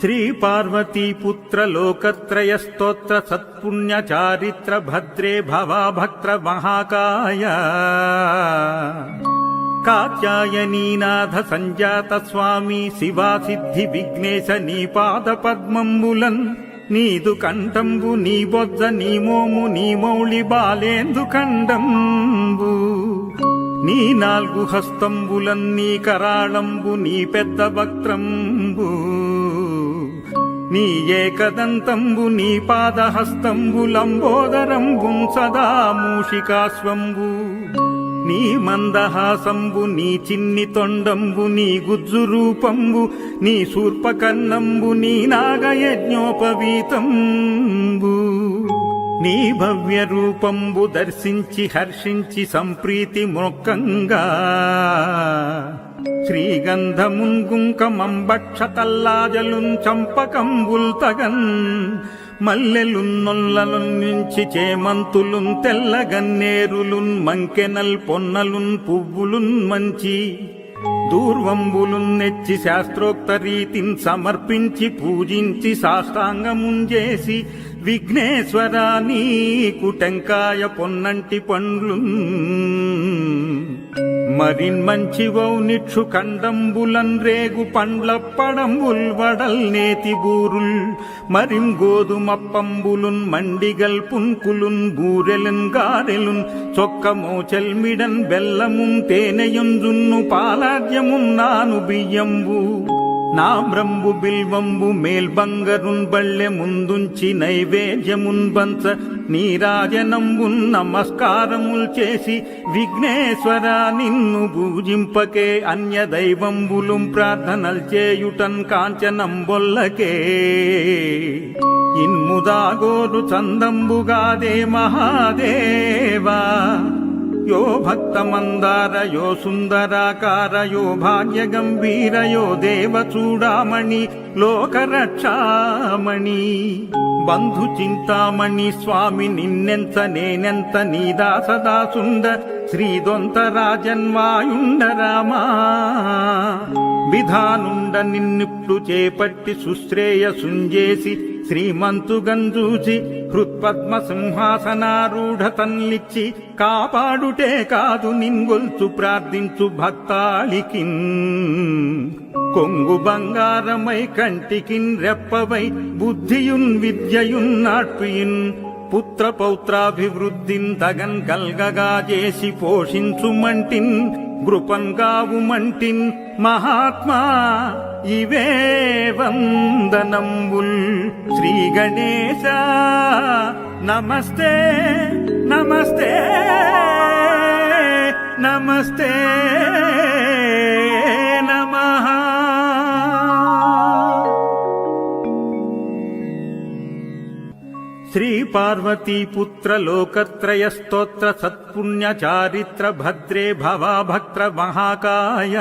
శ్రీ పార్వతీపుత్ర లోకత్రయ స్తోత్ర సత్పుణ్య చారిత్ర భద్రే భవాభక్త్ర మహాకాయ కాత్యాయనీనాథ సంజాత స్వామి శివా సిద్ధి విఘ్నేశ నీ పాద పద్మంబులన్ నీదు కంఠంబు నీ బొజ్జ నీ మోము నీ మౌళి బాలేందు ఖండంబు నీ నాలుగు హస్తంబులన్ నీ కరాళంబు నీ పెద్ద వక్త్రంబు నీ ఏకదంతంబు నీ పాదహస్తంబు లంబోదరంబుం సదా మూషికాశ్వంబు. నీ మందహాసంబు నీ చిన్ని తొండంబు నీ గుజ్జు రూపంబు నీ శూర్పకన్నంబు నీ నాగయజ్ఞోపవీతంబు. నీ భవ్య రూపంబు దర్శించి హర్షించి సంప్రీతి మొక్కంగా శ్రీగంధమున్ కుంకమంబక్షతల్లాజలున్ చంపకంబుల్ తగన్ మల్లెలున్ నొల్లలున్ నుంచి చేమంతులున్ తెల్లగన్నేరులున్ మంకెనల్ పొన్నలున్ పువ్వులున్ మంచి దూర్వంబులున్ నెచ్చి శాస్త్రోక్త రీతిని సమర్పించి పూజించి సాష్టాంగముంజేసి విఘ్నేశ్వర నీకు టెంకాయ పొన్నంటి పండ్లు. మరిన్ మంచివౌ నిక్షు కండంబులన్ రేగు పండ్ల పడంబుల్ వడల్ నేతి బూరుల్. మరిం గోధుమప్పంబులున్ మండిగల్ పున్కులున్ బూరెలున్ గారెలున్. చొక్క మోచెల్మిడన్ బెల్లమున్ తేనెయుంజున్ను పాలాద్యమున్ నాను బియ్యంబు. నామ్రంబు బిల్వంబు మేల్బంగరున్ బళ్ళె ముందుంచి నైవేద్యమున్బంచ నీరాజనంబున్ నమస్కారముల్ చేసి విఘ్నేశ్వర నిన్ను పూజింపకే అన్య దైవంబులు ప్రార్థనల్ చేయుటన్ కాంచనంబొల్లకే. ఇన్ముదాగోరు చందంబుగాదే మహాదేవా. యో భక్తమందార యో సుందరాకార యో భాగ్య గంభీర యో లోకరక్షామణి బంధు చింతామణి స్వామి నిన్నెంత నేనెంత నీదాసదాసుండ శ్రీదొంత రాజన్వాయుండ రామా విధానుండ నిన్నిప్పుడు చేపట్టి సుశ్రేయసుంజేసి శ్రీమంతుగంజూచి హృత్పద్మ సింహాసనారూఢ తన్లిచ్చి కాపాడుటే కాదు నింగొల్చు ప్రార్థించు భక్తాళికి కొంగు బంగారమై కంటికిన్ రెప్పవై బుద్ధియున్ విద్యయున్ నాట్పియున్ పుత్ర పౌత్రాభివృద్ధిన్ తగన్ కల్గగా చేసి పోషించుమంటిన్. గృపంగావుమంటిన్ మహాత్మా ఇవే వందనంబుల్. శ్రీ గణేశ నమస్తే నమస్తే నమస్తే నమ. శ్రీ పార్వతీపుత్ర లోకత్రయ స్తోత్ర సత్పుణ్య చారిత్ర భద్రే భవాభక్త్ర మహాకాయ.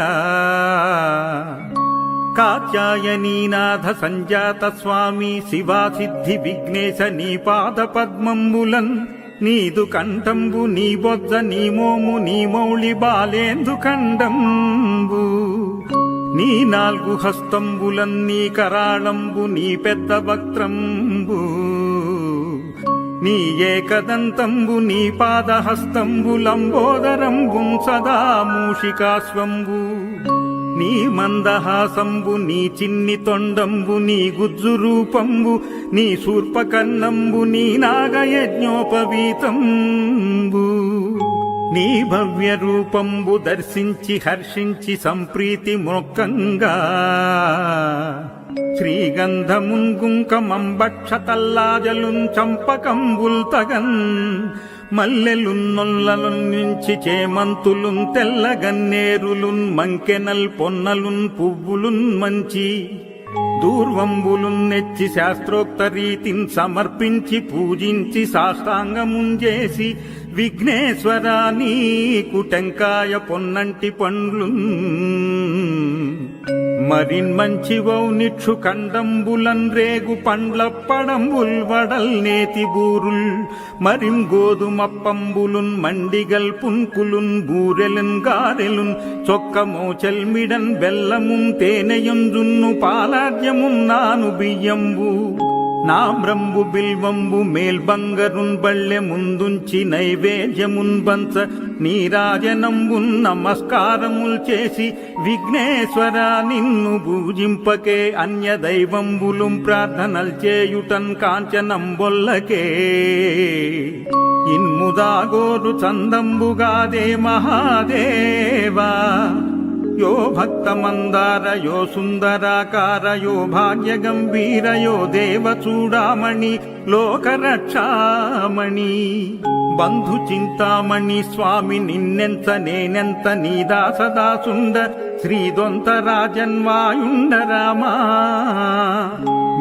కాత్యాయనీనాథ సంజాత స్వామి శివా సిద్ధి విఘ్నేశ నీ పాద పద్మంబులన్. నీదు కంఠంబు నీ బొజ్జ నీ మోము నీ మౌళి బాలేందు ఖండంబు నీ నాలుగు హస్తంబులన్ నీ కరాళంబు నీ పెద్ద వక్త్రంబు. నీ ఏకదంతంబు నీ పాదహస్తంబు లంబోదరంబుం సదా మూషికాశ్వంబు. నీ మందహాసంబు నీ చిన్ని తొండంబు నీ గుజ్జు రూపంబు నీ శూర్పకన్నంబు నీ నాగయజ్ఞోపవీతంబు. నీ భవ్య రూపంబు దర్శించి హర్షించి సంప్రీతి మొక్కంగా. శ్రీగంధమున్ కుంకమంబక్షతల్లాజలున్ చంపకంబుల్ తగన్ మల్లెలున్నొల్లలున్ నుంచి చేమంతులున్ తెల్లగన్నేరులున్ మంకెనల్ పొన్నలున్ పువ్వులున్ మంచి దూర్వంబులున్ నెచ్చి శాస్త్రోక్త రీతిని సమర్పించి పూజించి సాష్టాంగముంజేసి విఘ్నేశ్వరా నీకు టెంకాయ పొన్నంటి పండ్లు మరిన్ మంచివౌ నిక్షు కండంబులన్ రేగు పండ్ల పడంబుల్ వడల్ నేతి బూరుల్. మరిం గోధుమప్పంబులున్ మండిగల్ పున్కులున్ బూరెలున్ గారెలున్ చొక్క మోచెల్మిడన్ బెల్లమున్ తేనెయుంజున్ను పాలాద్యమున్ నాను బియ్యంబు. నామ్రంబు బిల్వంబు మేల్బంగరున్ బళ్ళె ముందుంచి నైవేద్యమున్ బంచ నీరాజనంబున్ నమస్కారముల్ చేసి విఘ్నేశ్వర నిన్ను పూజింపకే అన్య దైవంబులు ప్రార్థనల్ చేయుటన్ కాంచనంబొల్లకే. ఇన్ముదాగోరు చందంబుగాదే మహాదేవా. యో భక్తమందార యో సుందరాకార యో భాగ్య గంభీర యో దేవ చూడామణి లోకరక్షామణి బంధు చింతామణి స్వామి నిన్నెంత నేనెంత నీ దాసదాసుండ శ్రీదొంత రాజన్వాయుండ రామా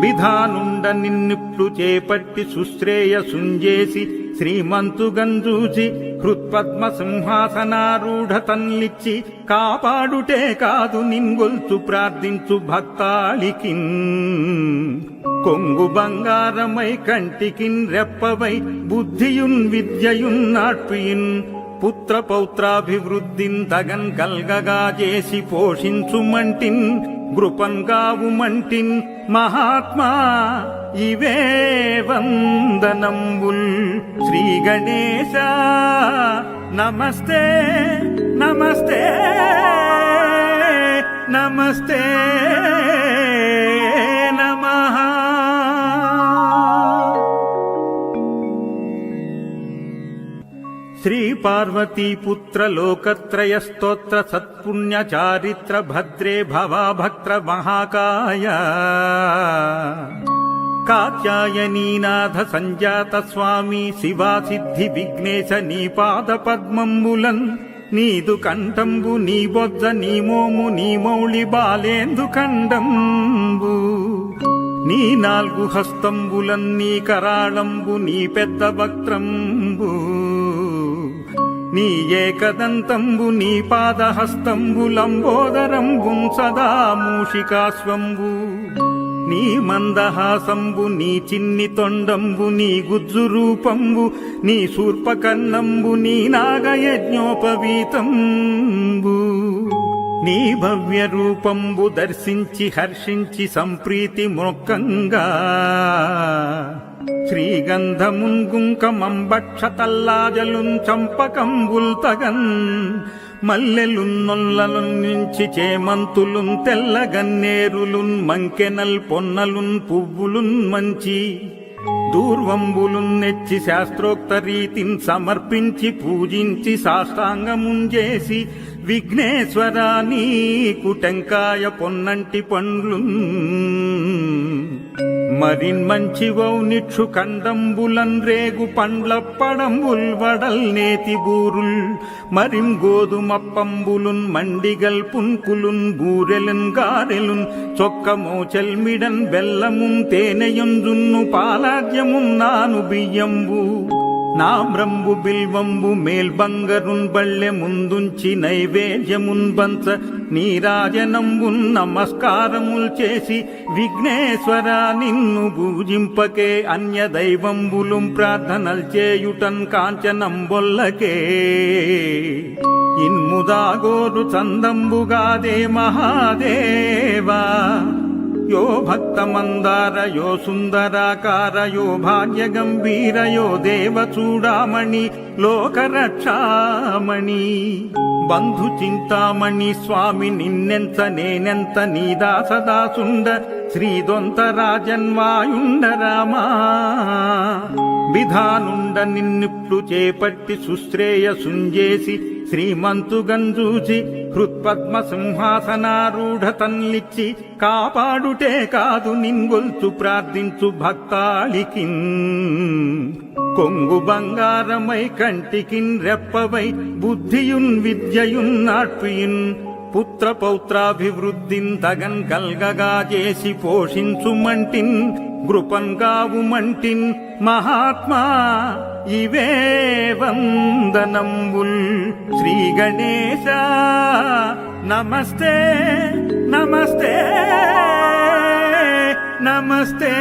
విధానుండ నిన్నిప్పుడు చేపట్టి సుశ్రేయసుంజేసి శ్రీమంతుగంజూచి హృత్పద్మ సింహాసనారూఢ తన్లిచ్చి కాపాడుటే కాదు నింగొల్చు ప్రార్థించు భక్తాళికిన్. కొంగు బంగారమై కంటికిన్ రెప్పవై బుద్ధియున్ విద్యయున్ నాట్పియిన్ పుత్ర పౌత్రాభివృద్ధిన్ తగన్ కల్గగా చేసి పోషించుమంటిన్. గృపన్ మహాత్మా ఇవే వందనంబుల్. శ్రీ గణేశ నమస్తే నమస్తే నమస్తే నమ. శ్రీ పార్వతీ పుత్ర లోకత్రయ స్తోత్ర సత్పుణ్య చారిత్ర భద్రే భవాభక్త్ర మహాకాయ. కాత్యాయనీనాథ సంజాత స్వామి శివా సిద్ధి విఘ్నేశ నీ పాద పద్మంబులన్. నీదు కంఠంబు నీ బొజ్జ నీ మోము నీ మౌళి బాలేందు కండంబు నీ నాలుగు హస్తంబులన్ నీ కరాళంబు నీ పెద్ద వక్త్రంబు. నీ ఏకదంతంబు నీ పాదహస్తంబు లంబోదరంబు సదా మూషికాశ్వంబు నీ మందహాసంబు నీ చిన్ని తొండంబు నీ గుజ్జు రూపంబు నీ శూర్పకన్నంబు నీ నాగయజ్ఞోపవీతంబు. నీ భవ్య రూపంబు దర్శించి హర్షించి సంప్రీతి మొక్కంగా. శ్రీగంధమున్ గుంకమంబక్షతల్లాజలున్ చంపకంబుల్ తగన్ మల్లెలున్ నొల్లలున్ నుంచి చేమంతులున్ తెల్లగన్నేరులున్ మంకెనల్ పొన్నలున్ పువ్వులున్ మంచి దూర్వంబులున్ నెచ్చి శాస్త్రోక్త రీతిని సమర్పించి పూజించి సాష్టాంగముంజేసి విఘ్నేశ్వరా నీకు టెంకాయ పొన్నంటి పండ్లు మరిన్ మంచివౌ నిక్షు కండంబులన్ రేగు పండ్ల పడంబుల్ వడల్ నేతి బూరుల్. మరిం గోధుమప్పంబులున్ మండిగల్ పున్కులున్ బూరెలున్ గారెలున్ చొక్క మోచెల్మిడన్ బెల్లమున్ తేనెయుంజున్ను పాలాద్యమున్ నాను బియ్యంబు. నామ్రంబు బిల్వంబు మేల్బంగరున్ బళ్ళె ముందుంచి నైవేద్యమున్ నీరాజనంబున్ నమస్కారముల్ చేసి విఘ్నేశ్వర నిన్ను పూజింపకే అన్య దైవంబులుం ప్రార్థనల్ చేయుటన్ కాంచనంబొల్లకే. ఇన్ముదాగోరు చందంబుగాదే మహాదేవా. యో భక్తమందార యో సుందరాకార యో భాగ్య గంభీర యో దేవ చూడామణి లోకరక్షామణి బంధు చింతామణి స్వామి నిన్నెంత నేనెంత నీ దాసదాసుండ శ్రీదొంత రాజన్వాయుండ రామా విధానుండ నిన్నిప్పుడు చేపట్టి సుశ్రేయసుంజేసి శ్రీమంతుగంజూచి హృత్పద్మ సింహాసనారూఢ తన్లిచ్చి కాపాడుటే కాదు నింగొల్చు ప్రార్థించు భక్తాళికిన్. కొంగు బంగారమై కంటికిన్ రెప్పవై బుద్ధియున్ విద్యయున్ నాట్పియున్ పుత్ర పౌత్రాభివృద్ధిన్ తగన్ కల్గగా చేసి పోషించు మంటిన్. గృపంగావు మంటిన్ మహాత్మా ఇవే వందనంబుల్ శ్రీ గణేశ నమస్తే నమస్తే నమస్తే.